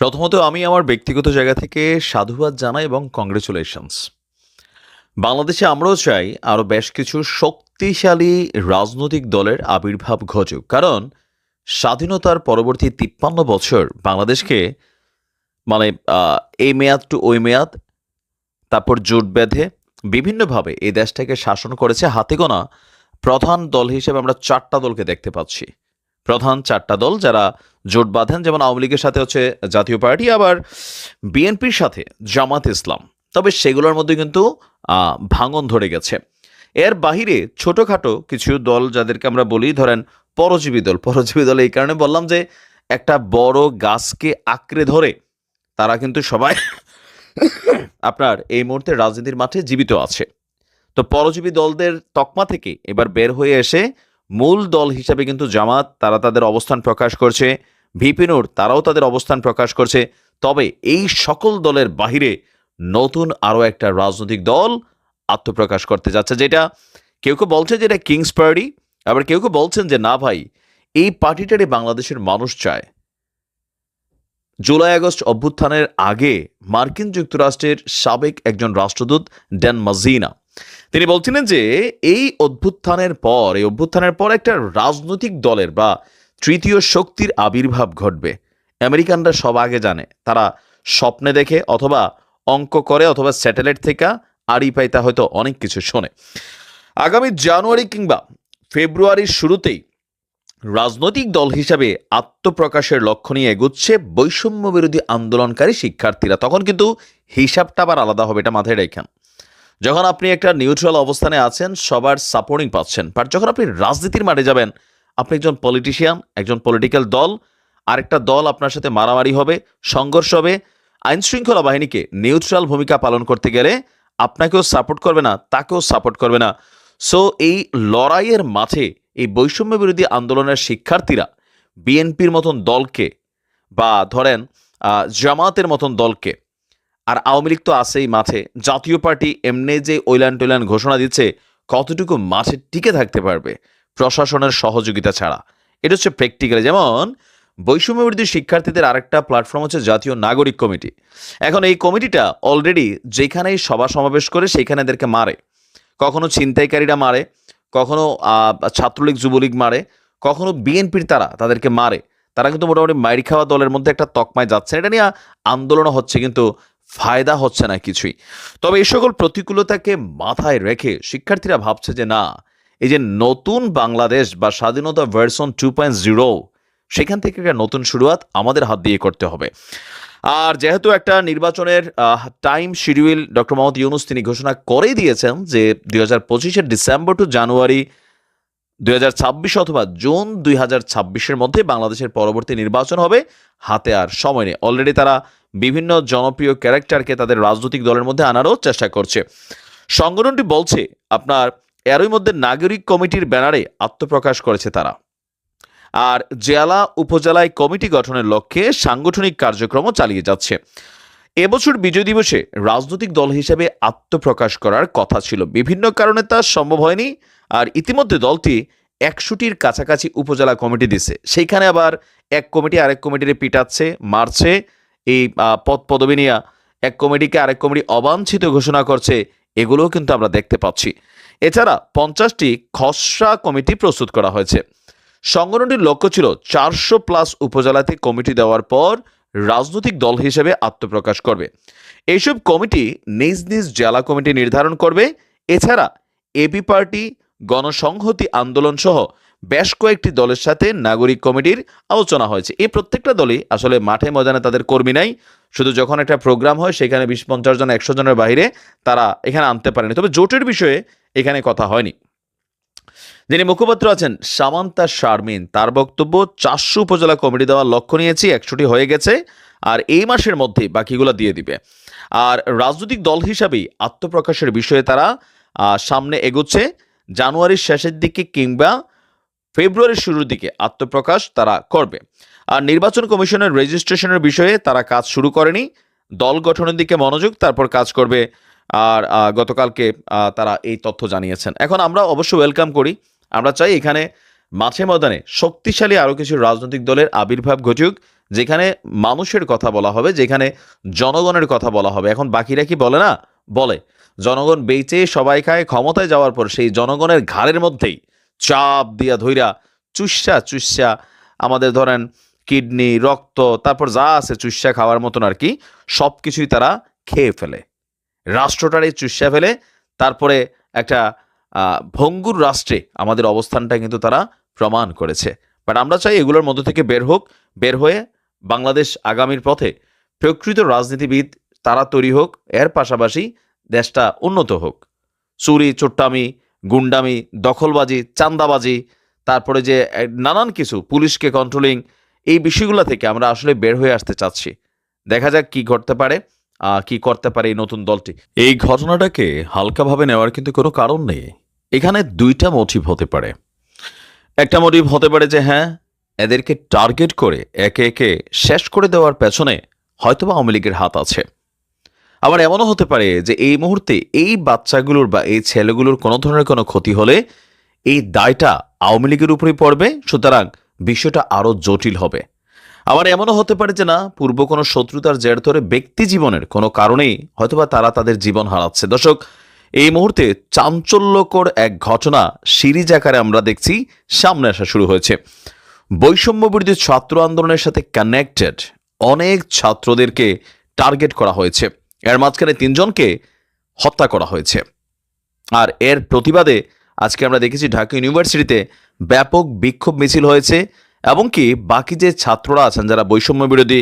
প্রথমত আমি আমার ব্যক্তিগত জায়গা থেকে সাধুবাদ জানাই এবং কংগ্রেচুলেশনস বাংলাদেশে আমরাও চাই আরও বেশ কিছু শক্তিশালী রাজনৈতিক দলের আবির্ভাব ঘটুক। কারণ স্বাধীনতার পরবর্তী তিপ্পান্ন বছর বাংলাদেশকে মানে এই মেয়াদ টু ওই মেয়াদ, তারপর জোট বেঁধে বিভিন্নভাবে এই দেশটাকে শাসন করেছে হাতে গোনা প্রধান দল হিসেবে আমরা চারটা দলকে দেখতে পাচ্ছি। প্রধান চারটা দল যারা জোট বাঁধেন, যেমন আওয়ামী লীগের সাথে হচ্ছে জাতীয় পার্টি, আবার বিএনপির সাথে জামাত ইসলাম। তবে সেগুলোর মধ্যে কিন্তু ভাঙন ধরে গেছে। এর বাহিরে ছোটোখাটো কিছু দল যাদেরকে আমরা বলি, ধরেন পরজীবী দল। পরজীবী দল এই কারণে বললাম যে, একটা বড় গাছকে আঁকড়ে ধরে তারা কিন্তু সবাই আপনার এই মুহূর্তে রাজনীতির মাঠে জীবিত আছে। তো পরজীবী দলদের তকমা থেকে এবার বের হয়ে এসে মূল দল হিসাবে কিন্তু জামাত, তারা তাদের অবস্থান প্রকাশ করছে। ভিপিনুর তারাও তাদের অবস্থান প্রকাশ করছে। তবে এই সকল দলের বাহিরে নতুন আরও একটা রাজনৈতিক দল আত্মপ্রকাশ করতে যাচ্ছে, যেটা কেউ কেউ বলছে যে এটা কিংস পার্টি, আবার কেউ কেউ বলছেন যে না ভাই, এই পার্টিটারে বাংলাদেশের মানুষ চায়। জুলাই আগস্ট অভ্যুত্থানের আগে মার্কিন যুক্তরাষ্ট্রের সাবেক একজন রাষ্ট্রদূত ড্যান মাজিনা তিনি বলছিলেন যে এই অভ্যুত্থানের পর, এই অভ্যুত্থানের পর একটা রাজনৈতিক দলের বা তৃতীয় শক্তির আবির্ভাব ঘটবে। আমেরিকানরা সব আগে জানে, তারা স্বপ্নে দেখে অথবা অঙ্ক করে অথবা স্যাটেলাইট থেকে আড়ি পাইতা হয়তো অনেক কিছু শোনে। আগামী জানুয়ারি কিংবা ফেব্রুয়ারির শুরুতেই রাজনৈতিক দল হিসাবে আত্মপ্রকাশের লক্ষ্য নিয়ে এগুচ্ছে বৈষম্য বিরোধী আন্দোলনকারী শিক্ষার্থীরা। তখন কিন্তু হিসাবটা আবার আলাদা হবে, এটা মাথায় রেখেন। যখন আপনি একটা নিউট্রাল অবস্থানে আছেন, সবার সাপোর্টিং পাচ্ছেন। বাট যখন আপনি রাজনীতির মাঠে যাবেন, আপনি একজন পলিটিশিয়ান একজন পলিটিক্যাল দল, আরেকটা দল আপনার সাথে মারামারি হবে, সংঘর্ষ হবে আইন শৃঙ্খলা বাহিনীকে নিউট্রাল ভূমিকা পালন করতে গেলে আপনাকেও সাপোর্ট করবে না, তাকেও সাপোর্ট করবে না। সো এই লড়াইয়ের মাঠে, এই বৈষম্য বিরোধী আন্দোলনের শিক্ষার্থীরা বিএনপির মতন দলকে বা ধরেন জামাতের মতন দলকে আর আওয়ামী লীগ তো আছেই মাঠে। জাতীয় পার্টি এমনি যে ওইলান টোইলান ঘোষণা দিচ্ছে, কতটুকু মাঠে টিকে থাকতে পারবে প্রশাসনের সহযোগিতা ছাড়া? এটা হচ্ছে প্র্যাকটিক্যালি যেমন বৈষম্য বিরোধী শিক্ষার্থীদের আরেকটা প্ল্যাটফর্ম হচ্ছে জাতীয় নাগরিক কমিটি। এখন এই কমিটিটা অলরেডি যেখানেই সভা সমাবেশ করে সেইখানে এদেরকে মারে। কখনো ছিনতাইকারীরা মারে, কখনো ছাত্রলীগ, যুবলীগ মারে, কখনো বিএনপির তারা তাদেরকে মারে। তারা কিন্তু মোটামুটি মাইর খাওয়া দলের মধ্যে একটা তকমায় যাচ্ছে। এটা নিয়ে আন্দোলনও হচ্ছে কিন্তু ফায়দা হচ্ছে না কিছুই। তবে এই সকল প্রতিকূলতাকে মাথায় রেখে শিক্ষার্থীরা ভাবছে যে না, এই যে নতুন বাংলাদেশ বা স্বাধীনতা ভার্সন টু পয়েন্ট জিরো সেখান থেকে একটা নতুন শুরুয়াত আমাদের হাত দিয়ে করতে হবে। আর যেহেতু একটা নির্বাচনের time schedule doctor Mohammad Yunus তিনি ঘোষণা করেই দিয়েছেন যে দুই হাজার পঁচিশের ডিসেম্বর টু জানুয়ারি দুই হাজার ছাব্বিশ অথবা জুন দুই হাজার ছাব্বিশের মধ্যে বাংলাদেশের পরবর্তী নির্বাচন হবে, হাতে আর সময় নেই। অলরেডি তারা বিভিন্ন জনপ্রিয় ক্যারেক্টারকে তাদের রাজনৈতিক দলের মধ্যে আনারও চেষ্টা করছে। সংগঠনটি বলছে, আপনার এরই মধ্যে নাগরিক কমিটির ব্যানারে আত্মপ্রকাশ করেছে তারা। আর জেলা উপজেলায় কমিটি গঠনের লক্ষ্যে সাংগঠনিক কার্যক্রমও চালিয়ে যাচ্ছে। এবছর বিজয় দিবসে রাজনৈতিক দল হিসেবে আত্মপ্রকাশ করার কথা ছিল। বিভিন্ন কারণে তা সম্ভব হয়নি, আর ইতিমধ্যে দলটি একশোটির কাছাকাছি উপজেলা কমিটি দিছে। সেইখানে আবার এক কমিটি আরেক কমিটিরে পিটাচ্ছে, মারছে এই পদ পদবি নিয়ে এক কমিটিকে আরেক কমিটি অবাঞ্ছিত ঘোষণা করছে, এগুলোও কিন্তু আমরা দেখতে পাচ্ছি। এছাড়া পঞ্চাশটি খসড়া কমিটি প্রস্তুত করা হয়েছে। সংগঠনটির লক্ষ্য ছিল চারশো প্লাস উপজেলাতে কমিটি দেওয়ার পর রাজনৈতিক দল হিসেবে আত্মপ্রকাশ করবে। এইসব কমিটি নিজ নিজ জেলা কমিটি নির্ধারণ করবে। এছাড়া এবি পার্টি, গণসংহতি আন্দোলন সহ বেশ কয়েকটি দলের সাথে নাগরিক কমিটির আলোচনা হয়েছে। এই প্রত্যেকটা দলই আসলে মাঠে ময়দানে তাদের কর্মী নাই। শুধু যখন একটা প্রোগ্রাম হয়, সেখানে বিশ পঞ্চাশ জন, একশো জনের বাইরে তারা এখানে আনতে পারেনি। তবে জোটের বিষয়ে এখানে কথা হয়নি। যিনি মুখপাত্র আছেন সামান্তা শারমিন, তার বক্তব্য, চারশো উপজেলা কমিটি দেওয়ার লক্ষ্য নিয়েছি, একশোটি হয়ে গেছে, আর এই মাসের মধ্যেই বাকিগুলো দিয়ে দিবে। আর রাজনৈতিক দল হিসাবেই আত্মপ্রকাশের বিষয়ে তারা সামনে এগোচ্ছে। জানুয়ারির শেষের দিকে কিংবা ফেব্রুয়ারির শুরুর দিকে আত্মপ্রকাশ তারা করবে। আর নির্বাচন কমিশনের রেজিস্ট্রেশনের বিষয়ে তারা কাজ শুরু করেনি। দল গঠনের দিকে মনোযোগ, তারপর কাজ করবে। আর গতকালকে তারা এই তথ্য জানিয়েছেন। এখন আমরা অবশ্য ওয়েলকাম করি। আমরা চাই এখানে মাঠে ময়দানে শক্তিশালী আরও কিছু রাজনৈতিক দলের আবির্ভাব ঘটুক, যেখানে মানুষের কথা বলা হবে, যেখানে জনগণের কথা বলা হবে। এখন বাকিরা কি বলে না? বলে। জনগণ বেঁচে সবাই খায়, ক্ষমতায় যাওয়ার পর সেই জনগণের ঘাড়ের মধ্যেই চাপ দিয়া ধইরা চুষা চুষা আমাদের ধরেন কিডনি, রক্ত, তারপর যা আছে চুষা খাওয়ার মতন আর কি সব কিছুই তারা খেয়ে ফেলে। রাষ্ট্রটারে চুষা ফেলে, তারপরে একটা ভঙ্গুর রাষ্ট্রে আমাদের অবস্থানটা কিন্তু তারা প্রমাণ করেছে। বাট আমরা চাই এগুলোর মধ্য থেকে বের হোক, বের হয়ে বাংলাদেশ আগামীর পথে প্রকৃত রাজনীতিবিদ তারা তৈরি হোক, এর পাশাপাশি দেশটা উন্নত হোক। চুরি, চোট্টামি গুন্ডামি, দখলবাজি চান্দাবাজি তারপরে যে নানান কিছু, পুলিশকে কন্ট্রোলিং এই বিষয়গুলো থেকে আমরা আসলে বের হয়ে আসতে চাচ্ছি। দেখা যাক কি ঘটতে পারে কি করতে পারে এই নতুন দলটি। এই ঘটনাটাকে হালকাভাবে নেওয়ার কিন্তু কোনো কারণ নেই। এখানে দুইটা মোটিভ হতে পারে। একটা মোটিভ হতে পারে যে হ্যাঁ এদেরকে টার্গেট করে, একে একে শেষ করে দেওয়ার পেছনে হয়তোবা আওয়ামী লীগের হাত আছে। আবার এমনও হতে পারে যে এই মুহূর্তে এই বাচ্চাগুলোর বা এই ছেলেগুলোর কোনো ধরনের কোনো ক্ষতি হলে এই দায়টা আওয়ামী লীগের উপরেই পড়বে, সুতরাং বিষয়টা আরও জটিল হবে। আবার এমনও হতে পারে যে না, পূর্ব কোনো শত্রুতার জের ধরে ব্যক্তি জীবনের কোনো কারণেই হয়তোবা তারা তাদের জীবন হারাচ্ছে। দর্শক, এই মুহূর্তে চাঞ্চল্যকর এক ঘটনা সিরিজ আকারে আমরা দেখছি, সামনে আসা শুরু হয়েছে। বৈষম্য বিরোধী ছাত্র আন্দোলনের সাথে কানেক্টেড অনেক ছাত্রদেরকে টার্গেট করা হয়েছে। এর মাঝখানে তিনজনকে হত্যা করা হয়েছে। আর এর প্রতিবাদে আজকে আমরা দেখেছি ঢাকা ইউনিভার্সিটিতে ব্যাপক বিক্ষোভ মিছিল হয়েছে এবং কি বাকি যে ছাত্ররা আছেন, যারা বৈষম্য বিরোধী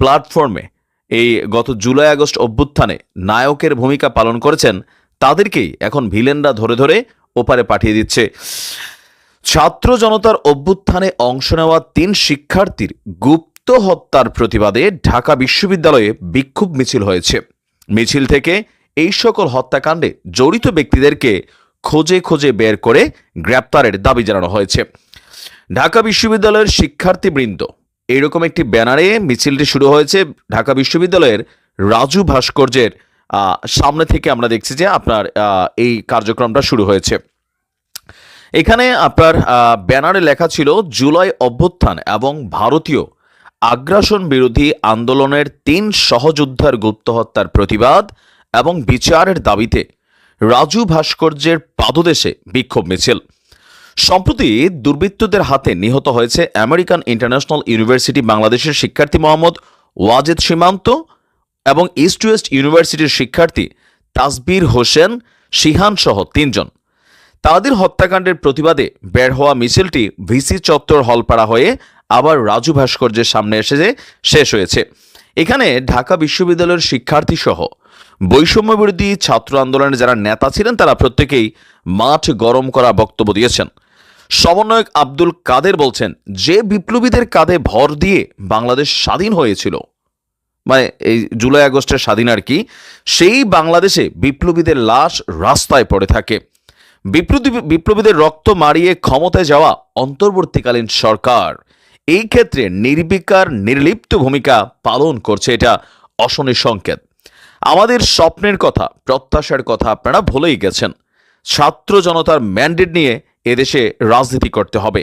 প্ল্যাটফর্মে এই গত জুলাই আগস্ট অভ্যুত্থানে নায়কের ভূমিকা পালন করেছেন, তাদেরকেই এখন ভিলেনরা ধরে ধরে ওপারে পাঠিয়ে দিচ্ছে। ছাত্র জনতার অভ্যুত্থানে অংশ নেওয়া তিন শিক্ষার্থীর গুপ্ত হত্যার প্রতিবাদে ঢাকা বিশ্ববিদ্যালয়ে বিক্ষোভ মিছিল হয়েছে। মিছিল থেকে এই সকল হত্যাকাণ্ডে জড়িত ব্যক্তিদেরকে খোঁজে খোঁজে বের করে গ্রেপ্তারের দাবি জানানো হয়েছে। ঢাকা বিশ্ববিদ্যালয়ের শিক্ষার্থীবৃন্দ এইরকম একটি ব্যানারে মিছিলটি শুরু হয়েছে। ঢাকা বিশ্ববিদ্যালয়ের রাজু ভাস্কর্যের সামনে থেকে আমরা দেখছি যে আপনার এই কার্যক্রমটা শুরু হয়েছে। এখানে আপনার ব্যানারে লেখা ছিল, জুলাই অভ্যুত্থান এবং ভারতীয় আগ্রাসন বিরোধী আন্দোলনের তিন সহযোদ্ধার গুপ্ত হত্যার প্রতিবাদ এবং বিচারের দাবিতে রাজু ভাস্কর্যের পাদদেশে বিক্ষোভ মিছিল। সম্প্রতি দুর্বৃত্তদের হাতে নিহত হয়েছে আমেরিকান ইন্টারন্যাশনাল ইউনিভার্সিটি বাংলাদেশের শিক্ষার্থী মোহাম্মদ ওয়াজেদ সীমান্ত এবং ইস্ট ওয়েস্ট ইউনিভার্সিটির শিক্ষার্থী তাসবির হোসেন শিহান সহ তিনজন। তাদের হত্যাকাণ্ডের প্রতিবাদে বের হওয়া মিছিলটি ভিসি চত্বর হলপাড়া হয়ে আবার রাজু ভাস্কর্যের সামনে এসে যে শেষ হয়েছে। এখানে ঢাকা বিশ্ববিদ্যালয়ের শিক্ষার্থী সহ বৈষম্য বিরোধী ছাত্র আন্দোলনের যারা নেতা ছিলেন, তারা প্রত্যেকেই মাঠ গরম করা বক্তব্য দিয়েছেন। সমন্বয়ক আব্দুল কাদের বলছেন, যে বিপ্লবীদের কাঁধে ভর দিয়ে বাংলাদেশ স্বাধীন হয়েছিল মানে এই জুলাই আগস্টের স্বাধীন আর কি, সেই বাংলাদেশে বিপ্লবীদের লাশ রাস্তায় পড়ে থাকে। বিপ্লবী, বিপ্লবীদের রক্ত মারিয়ে ক্ষমতায় যাওয়া অন্তর্বর্তীকালীন সরকার। এই ক্ষেত্রে নির্বিকার, নির্লিপ্ত ভূমিকা পালন করছে এটা অশনির সংকেত। আমাদের স্বপ্নের কথা, প্রত্যাশার কথা আপনারা ভুলেই গেছেন। ছাত্র জনতার ম্যান্ডেট নিয়ে এদেশে রাজনীতি করতে হবে।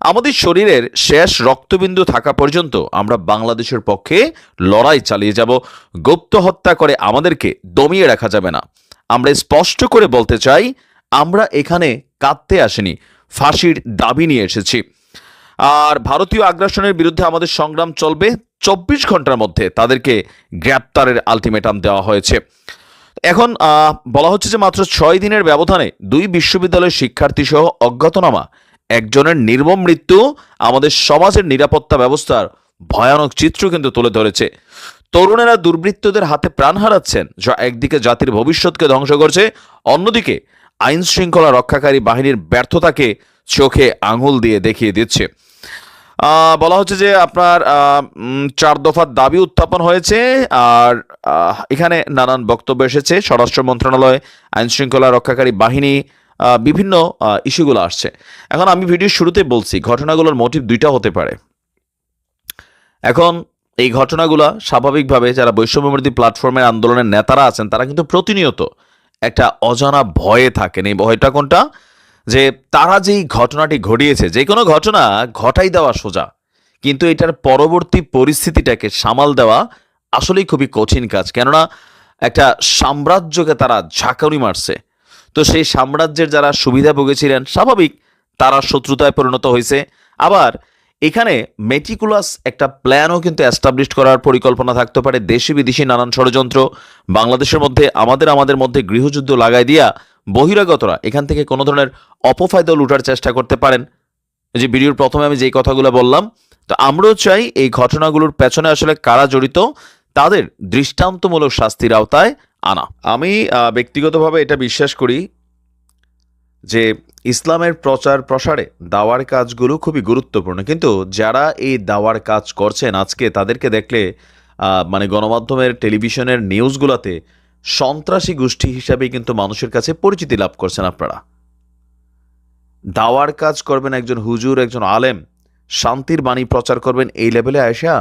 আমাদের শরীরের শেষ রক্তবিন্দু থাকা পর্যন্ত আমরা বাংলাদেশের পক্ষে লড়াই চালিয়ে যাব। গুপ্ত হত্যা করে আমাদেরকে দমিয়ে রাখা যাবে না। আমরা স্পষ্ট করে বলতে চাই, আমরা এখানে কাঁদতে আসিনি। ফাঁসির দাবি নিয়ে এসেছি। আর ভারতীয় আগ্রাসনের বিরুদ্ধে আমাদের সংগ্রাম চলবে চব্বিশ ঘণ্টার মধ্যে তাদেরকে গ্রেপ্তারের আলটিমেটাম দেওয়া হয়েছে। এখন বলা হচ্ছে যে মাত্র ছয় দিনের ব্যবধানে দুই বিশ্ববিদ্যালয়ের শিক্ষার্থী সহ অজ্ঞাতনামা, একজনের নির্মম মৃত্যু, আমাদের সমাজের নিরাপত্তা ব্যবস্থার ভয়ানক চিত্র কিন্তু তুলে ধরেছে। তরুণেরা দুর্বৃত্তদের হাতে প্রাণ হারাচ্ছেন, যা একদিকে জাতির ভবিষ্যৎকে ধ্বংস করছে, অন্যদিকে আইন শৃঙ্খলা রক্ষাকারী বাহিনীর ব্যর্থতাকে চোখে আঙুল দিয়ে দেখিয়ে দিচ্ছে। বলা হচ্ছে যে আপনার চার দফার দাবি উত্থাপন হয়েছে আর এখানে নানান বক্তব্য এসেছে। স্বরাষ্ট্র মন্ত্রণালয় আইন শৃঙ্খলা রক্ষাকারী বাহিনী বিভিন্ন ইস্যুগুলো আসছে। এখন আমি ভিডিওর শুরুতে বলছি, ঘটনাগুলোর মোটিভ দুইটা হতে পারে। এখন এই ঘটনাগুলো স্বাভাবিকভাবে যারা বৈষম্যবিরোধী প্ল্যাটফর্মের আন্দোলনের নেতারা আছেন, তারা কিন্তু প্রতিনিয়ত একটা অজানা ভয়ে থাকেন। এই ভয়টা কোনটা? যে তারা যেই ঘটনাটি ঘটিয়েছে, যে কোনো ঘটনা ঘটাই দেওয়া সোজা, কিন্তু এটার পরবর্তী পরিস্থিতিটাকে সামাল দেওয়া আসলেই খুবই কঠিন কাজ। কেননা একটা সাম্রাজ্যকে তারা ঝাঁকুনি মারছে। তো সেই সাম্রাজ্যের যারা সুবিধা ভুগেছিলেন, স্বাভাবিক তারা শত্রুতায় পরিণত হয়েছে। আবার এখানে মেটিকুলাস একটা প্ল্যানও কিন্তু অ্যাস্টাবলিশ করার পরিকল্পনা থাকতে পারে। দেশি বিদেশি নানান ষড়যন্ত্র, বাংলাদেশের মধ্যে, আমাদের আমাদের মধ্যে গৃহযুদ্ধ লাগাই দিয়া বহিরাগতরা এখান থেকে কোনো ধরনের অপফায়দা লুটার চেষ্টা করতে পারেন। যে ভিডিওর প্রথমে আমি যেই কথাগুলো বললাম, তো আমরাও চাই এই ঘটনাগুলোর পেছনে আসলে কারা জড়িত, তাদের দৃষ্টান্তমূলক শাস্তির আওতায় আনা। আমি ব্যক্তিগতভাবে এটা বিশ্বাস করি যে ইসলামের প্রচার প্রসারে দাওয়ার কাজগুলো খুবই গুরুত্বপূর্ণ। কিন্তু যারা এই দাওয়ার কাজ করছেন আজকে, তাদেরকে দেখলে মানে গণমাধ্যমের, টেলিভিশনের নিউজগুলোতে সন্ত্রাসী গোষ্ঠী হিসাবে কিন্তু মানুষের কাছে পরিচিতি লাভ করছেন আপনারা। দাওয়ার কাজ করবেন একজন হুজুর, একজন আলেম, শান্তির বাণী প্রচার করবেন এই লেভেলে আয়সা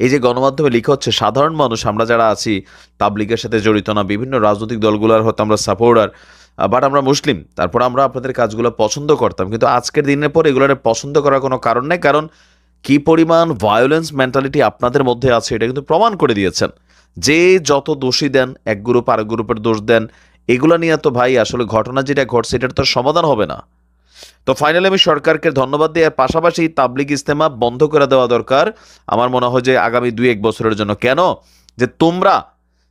এই যে গণমাধ্যমে লিখা হচ্ছে, সাধারণ মানুষ, আমরা যারা আছি, তাবলিগের সাথে জড়িত না, বিভিন্ন রাজনৈতিক দলগুলোর হয়তো আমরা সাপোর্টার বাট আমরা মুসলিম, তারপর আমরা আপনাদের কাজগুলো পছন্দ করতাম, কিন্তু আজকের দিনের পর এগুলোর পছন্দ করার কোনো কারণ নেই, কারণ কি পরিমাণ ভায়োলেন্স মেন্টালিটি আপনাদের মধ্যে আছে, এটা কিন্তু প্রমাণ করে দিয়েছেন। যে যত দোষী দেন, এক গ্রুপ আরেক গ্রুপের দোষ দেন, এগুলো নিয়ে তো ভাই আসলে ঘটনা যেটা ঘটছে, এটার তো সমাধান হবে না। তো ফাইনালি আমি সরকারকে ধন্যবাদ দেওয়ার পাশাপাশি তাবলিগ ইস্তেমা বন্ধ করে দেওয়া দরকার। আমার মনে হয় যে আগামী দুই এক বছরের জন্য। কেন? যে তোমরা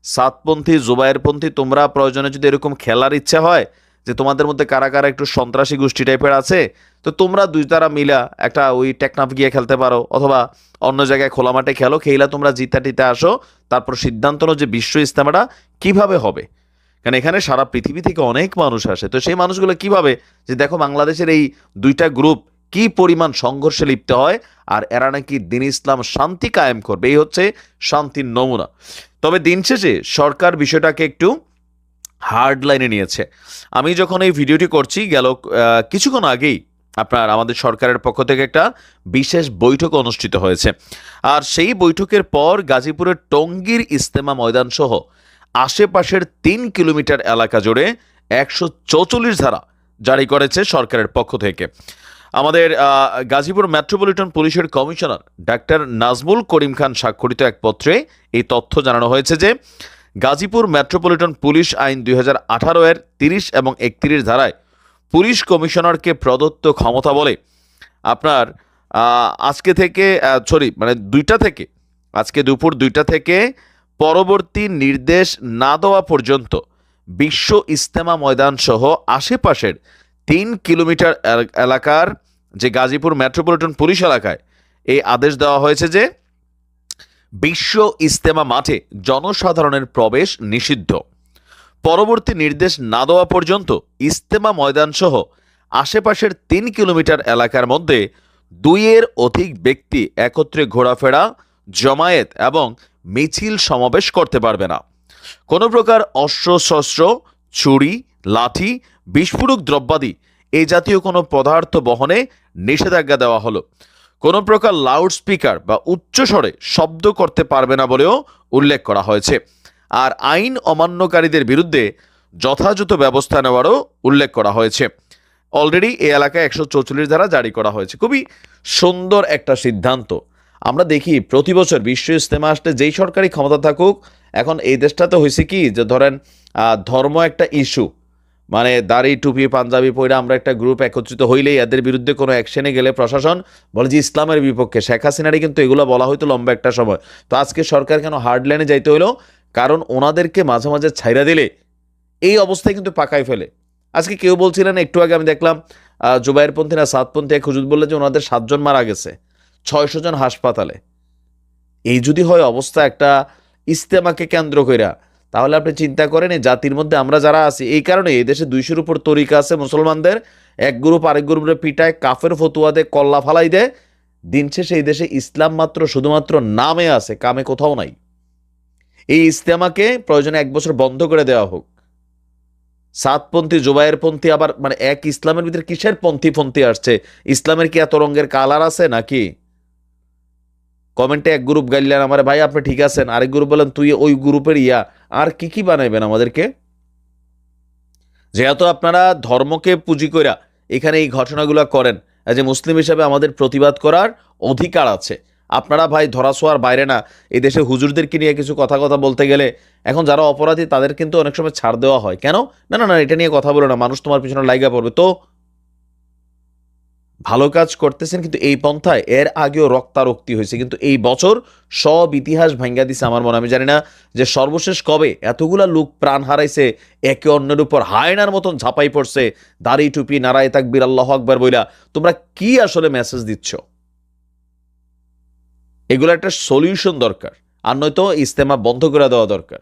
সাতপন্থী জুবায়েরপন্থী তোমরা প্রয়োজনে যদি এরকম খেলার ইচ্ছা হয় যে তোমাদের মধ্যে কারা কারা একটু সন্ত্রাসী গোষ্ঠী টাইপের আছে, তো তোমরা দুই তারা মিলা একটা ওই টেকনাফ গিয়ে খেলতে পারো, অথবা অন্য জায়গায় খোলা মাঠে খেলো খেলা তোমরা জিতা টিতে আসো, তারপর সিদ্ধান্ত নাও যে বিশ্ব ইস্তেমাটা কীভাবে হবে। কারণ এখানে সারা পৃথিবী থেকে অনেক মানুষ আসে, তো সেই মানুষগুলো কীভাবে, যে দেখো বাংলাদেশের এই দুইটা গ্রুপ কি পরিমাণ সংঘর্ষে লিপ্ত হয়, আর এরা নাকি দিন ইসলাম শান্তি কায়েম করবে, এই হচ্ছে শান্তির নমুনা। তবে দিন শেষে সরকার বিষয়টাকে একটু হার্ড লাইনে নিয়েছে। আমি যখন এই ভিডিওটি করছি, গেল কিছুক্ষণ আগেই আপনার আমাদের সরকারের পক্ষ থেকে একটা বিশেষ বৈঠক অনুষ্ঠিত হয়েছে। আর সেই বৈঠকের পর গাজীপুরের টঙ্গীর ইস্তেমা ময়দান সহ আশেপাশের তিন কিলোমিটার এলাকা জুড়ে একশো চৌচল্লিশ ধারা জারি করেছে সরকারের পক্ষ থেকে। আমাদের গাজীপুর মেট্রোপলিটন পুলিশের কমিশনার ডাক্তার নাজমুল করিম খান স্বাক্ষরিত এক পত্রে এই তথ্য জানানো হয়েছে যে গাজীপুর মেট্রোপলিটন পুলিশ আইন দুই হাজার আঠারো এর তিরিশ এবং একত্রিশ ধারায় পুলিশ কমিশনারকে প্রদত্ত ক্ষমতা বলে। আপনার আজকে থেকে সরি মানে দুইটা থেকে, আজকে দুপুর দুইটা থেকে পরবর্তী নির্দেশ না দেওয়া পর্যন্ত বিশ্ব ইস্তেমা ময়দান সহ আশেপাশের তিন কিলোমিটার এলাকার যে গাজীপুর মেট্রোপলিটন পুলিশ এলাকায় এই আদেশ দেওয়া হয়েছে যে বিশ্ব ইস্তেমা মাঠে জনসাধারণের প্রবেশ নিষিদ্ধ। পরবর্তী নির্দেশ না দেওয়া পর্যন্ত ইস্তেমা ময়দান সহ আশেপাশের তিন কিলোমিটার এলাকার মধ্যে দুইয়ের অধিক ব্যক্তি একত্রে ঘোরাফেরা, জমায়েত এবং মিছিল সমাবেশ করতে পারবে না। কোনো প্রকার অস্ত্রশস্ত্র, ছুরি, লাঠি, বিস্ফোরক দ্রব্যাদি এ জাতীয় কোনো পদার্থ বহনে নিষেধাজ্ঞা দেওয়া হলো। কোনো প্রকার লাউড স্পিকার বা উচ্চস্বরে শব্দ করতে পারবে না বলেও উল্লেখ করা হয়েছে। আর আইন অমান্যকারীদের বিরুদ্ধে যথাযথ ব্যবস্থা নেওয়ারও উল্লেখ করা হয়েছে। অলরেডি এই এলাকায় একশো চৌচল্লিশ ধারা জারি করা হয়েছে। খুবই সুন্দর একটা সিদ্ধান্ত। আমরা দেখি প্রতি বছর বিশ্ব ইস্তেমা আসলে যেই সরকারি ক্ষমতা থাকুক, এখন এই দেশটাতে হয়েছে কি যে ধরেন ধর্ম একটা ইস্যু মানে দাড়ি, টুপি, পাঞ্জাবি পরে আমরা একটা গ্রুপ একত্রিত হইলেই এদের বিরুদ্ধে কোনো অ্যাকশনে গেলে প্রশাসন বলে যে ইসলামের বিপক্ষে। শেখ হাসিনারই কিন্তু এগুলো বলা হয়তো লম্বা একটা সময়। তো আজকে সরকার কেন হার্ড লাইনে যাইতে হইল? কারণ ওনাদেরকে মাঝে মাঝে ছাইরা দিলে এই অবস্থায় কিন্তু পাকায় ফেলে। আজকে কেউ বলছিলেন একটু আগে আমি দেখলাম জুবাইরপন্থী না সাতপন্থী এক হুজুর বললে যে ওনাদের সাতজন মারা গেছে, ছয়শো জন হাসপাতালে। এই যদি হয় অবস্থা একটা ইস্তেমাকে কেন্দ্র কইরা তাহলে আপনি চিন্তা করেন, এই জাতির মধ্যে আমরা যারা আছি, এই কারণে এই দেশে দুইশোর উপর তরিকা আছে, মুসলমানদের এক গ্রুপ আরেক গ্রুপের পিটায়, কাফের ফতুয়া দেয়, কল্লা ফালাই দেয়। দিন শেষে এই দেশে ইসলাম মাত্র শুধুমাত্র নামে আছে, কামে কোথাও নাই। এই ইস্তেমাকে প্রয়োজনে এক বছর বন্ধ করে দেওয়া হোক। সাতপন্থী জুবাইয়ের পন্থী আবার মানে এক ইসলামের ভিতরে কিসের পন্থী পন্থী আসছে? ইসলামের কি এত রঙের কালার আছে নাকি? কমেন্টে এক গ্রুপ গাইলেন, আমার ভাই, আপনি ঠিক আছেন? আরেক গ্রুপ বলেন তুই ওই গ্রুপের ইয়া আর কি কি বানাইবেন আমাদেরকে? যেহেতু আপনারা ধর্মকে পুঁজি কইরা এখানে এই ঘটনাগুলো করেন এ মুসলিম হিসাবে আমাদের প্রতিবাদ করার অধিকার আছে। আপনারা ভাই ধরাছোঁয়ার বাইরে না, এই দেশে হুজুরদেরকে নিয়ে কিছু কথা কথা বলতে গেলে এখন যারা অপরাধী তাদের কিন্তু অনেক সময় ছাড় দেওয়া হয়। কেন? না না না, এটা নিয়ে কথা বলো না, মানুষ তোমার পিছনে লাইগা পড়বে। তো ভালো কাজ করতেছেন, কিন্তু এই পন্থায় এর আগেও রক্তারক্তি হয়েছে। কিন্তু এই বছর সব ইতিহাস ভাঙ্গা দিছে আমার মনে আমি জানি না যে সর্বশেষ কবে এতগুলা লোক প্রাণ হারাইছে, একে অন্যের উপর হায়নার মতন ঝাঁপাই পড়ছে। দাড়ি টুপি নারায় তাকবির, আল্লাহ আকবার বইলা। তোমরা কি আসলে মেসেজ দিচ্ছ? এগুলো একটা সলিউশন দরকার। আর নয়তো ইস্তেমা বন্ধ করে দেওয়া দরকার।